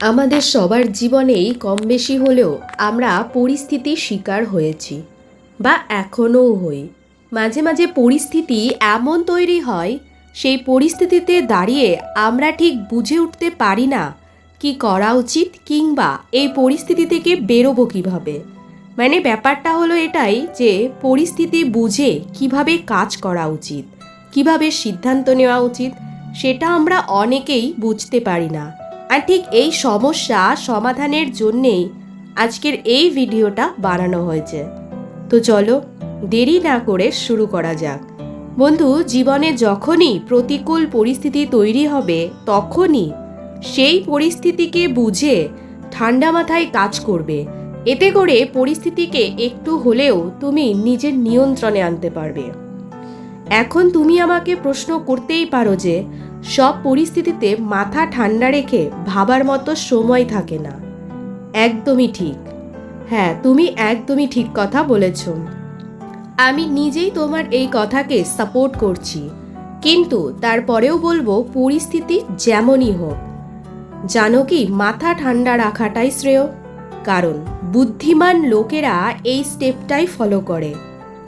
আমাদের সবার জীবনেই কম বেশি হলেও আমরা পরিস্থিতির শিকার হয়েছি বা এখনও হই। মাঝে মাঝে পরিস্থিতি এমন তৈরি হয়, সেই পরিস্থিতিতে দাঁড়িয়ে আমরা ঠিক বুঝে উঠতে পারি না কি করা উচিত কিংবা এই পরিস্থিতি থেকে বেরোবো কীভাবে। মানে ব্যাপারটা হলো এটাই যে পরিস্থিতি বুঝে কীভাবে কাজ করা উচিত, কীভাবে সিদ্ধান্ত নেওয়া উচিত, সেটা আমরা অনেকেই বুঝতে পারি না। আর ঠিক এই সমস্যা সমাধানের জন্যেই আজকের এই ভিডিওটা বানানো হয়েছে। তো চলো দেরি না করে শুরু করা যাক। বন্ধু, জীবনে যখনই প্রতিকূল পরিস্থিতি তৈরি হবে, তখনই সেই পরিস্থিতিকে বুঝে ঠান্ডা মাথায় কাজ করবে। এতে করে পরিস্থিতিকে একটু হলেও তুমি নিজের নিয়ন্ত্রণে আনতে পারবে। এখন তুমি আমাকে প্রশ্ন করতেই পারো যে সব পরিস্থিতিতে মাথা ঠান্ডা রেখে ভাবার মতো সময় থাকে না। একদমই ঠিক। হ্যাঁ তুমি একদমই ঠিক কথা বলেছ। আমি নিজেই তোমার এই কথাকে সাপোর্ট করছি। কিন্তু তারপরেও বলব, পরিস্থিতি যেমনই হোক। জানো কি, মাথা ঠান্ডা রাখাটাই শ্রেয়। কারণ বুদ্ধিমান লোকেরা এই স্টেপটাই ফলো করে।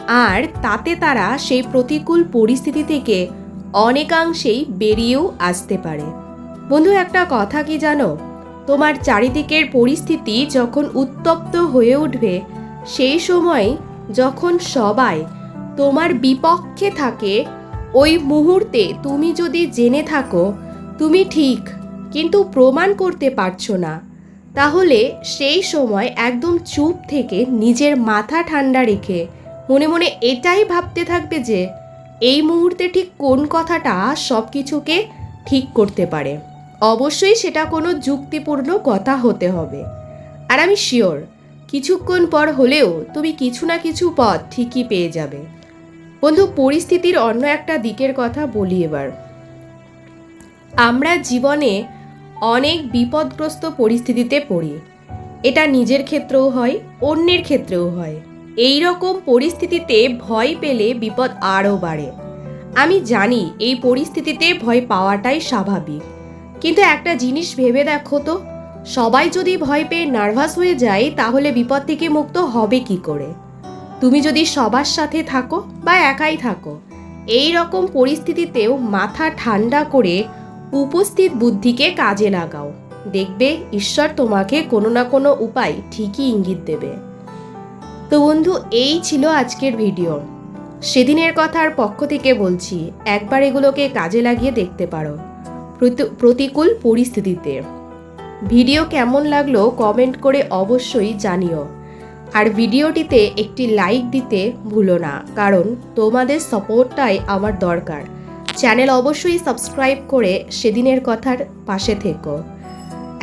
আর তাতে তারা সেই প্রতিকূল পরিস্থিতি থেকে অনেকাংশেই বেরিয়েও আসতে পারে। বন্ধু, একটা কথা কি জানো? তোমার চারিদিকের পরিস্থিতি যখন উত্তপ্ত হয়ে উঠবে, সেই সময় যখন সবাই তোমার বিপক্ষে থাকে, ওই মুহূর্তে তুমি যদি জেনে থাকো, তুমি ঠিক, কিন্তু প্রমাণ করতে পারছ না, তাহলে সেই সময় একদম চুপ থেকে নিজের মাথা ঠান্ডা রেখে মনে মনে এটাই ভাবতে থাকবে যে এই মুহূর্তে ঠিক কোন কথাটা সব কিছুকে ঠিক করতে পারে? অবশ্যই সেটা কোনো যুক্তিপূর্ণ কথা হতে হবে। আর আমি শিওর, কিছুক্ষণ পর হলেও তুমি কিছু না কিছু পথ ঠিকই পেয়ে যাবে। বন্ধু, পরিস্থিতির অন্য একটা দিকের কথা বলি এবার। আমরা জীবনে অনেক বিপদগ্রস্ত পরিস্থিতিতে পড়ি। এটা নিজের ক্ষেত্রেও হয়, অন্যের ক্ষেত্রেও হয়। এই রকম পরিস্থিতিতে ভয় পেলে বিপদ আরও বাড়ে। আমি জানি এই পরিস্থিতিতে ভয় পাওয়াটাই স্বাভাবিক। কিন্তু একটা জিনিস ভেবে দেখো তো, সবাই যদি ভয় পেয়ে নার্ভাস হয়ে যায়, তাহলে বিপদ থেকে মুক্ত হবে কি করে? তুমি যদি সবার সাথে থাকো বা একাই থাকো এই রকম পরিস্থিতিতেও মাথা ঠান্ডা করে উপস্থিত বুদ্ধিকে কাজে লাগাও। দেখবে ঈশ্বর তোমাকে কোনো না কোনো উপায় ঠিকই ইঙ্গিত দেবে। তো বন্ধু, এই ছিল আজকের ভিডিও। সেদিনের কথার পক্ষ থেকে বলছি, একবার এগুলোকে কাজে লাগিয়ে দেখতে পারো। প্রতিকূল পরিস্থিতিতে। ভিডিও কেমন লাগল কমেন্ট করে অবশ্যই জানিও। আর ভিডিওটিতে একটি লাইক দিতে ভুলো না, কারণ তোমাদের সাপোর্টটাই আমার দরকার। চ্যানেল অবশ্যই সাবস্ক্রাইব করে সেদিনের কথার পাশে থেকো।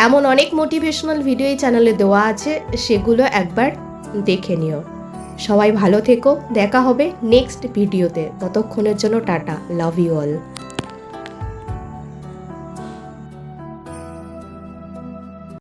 এমন অনেক মোটিভেশনাল ভিডিও এই চ্যানেলে দেওয়া আছে, সেগুলো একবার দেখে নিও। সবাই ভালো থেকো। দেখা হবে নেক্সট ভিডিওতে। ততক্ষণের জন্য টাটা। Love you all